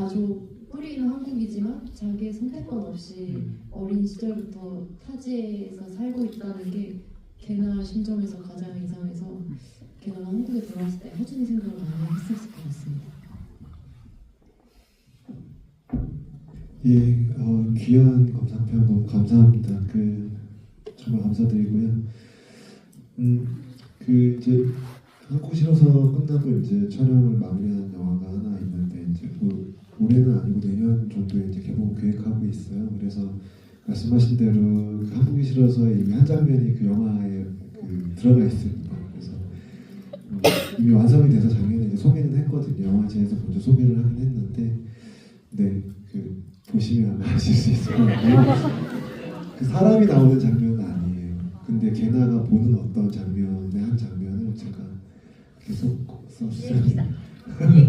가족 뿌리는 한국이지만 자기의 선택권 없이 어린 시절부터 타지에서 살고 있다는 게 걔나 심정에서 가장 이상해서 걔가 한국에 들어왔을 때 허준이 생각을 많이 했었을 것 같습니다. 예, 어, 귀한 감상평 너무 감사합니다. 그 정말 감사드리고요. 음, 그 이제 한국 실어서 끝나고 이제 촬영을 마무리하는 영화가 하나 있는데 이제 뭐 올해는 아니고 내년 정도에 이제 개봉 계획하고 있어요. 그래서 말씀하신 대로 그 한국이 실어서 이미 한 장면이 그 영화에 그 들어가 있습니다. 그래서 음, 이미 완성이 돼서 작년에 이제 소개는 했거든요. 영화제에서 먼저 소개를 하긴 했는데, 네, 그 보시면 아마 아실 수 있을 것 같아요. 그 사람이 나오는 장면은 아니에요. 근데 개나가 보는 어떤 장면의 한 장면을 제가 계속 썼어요.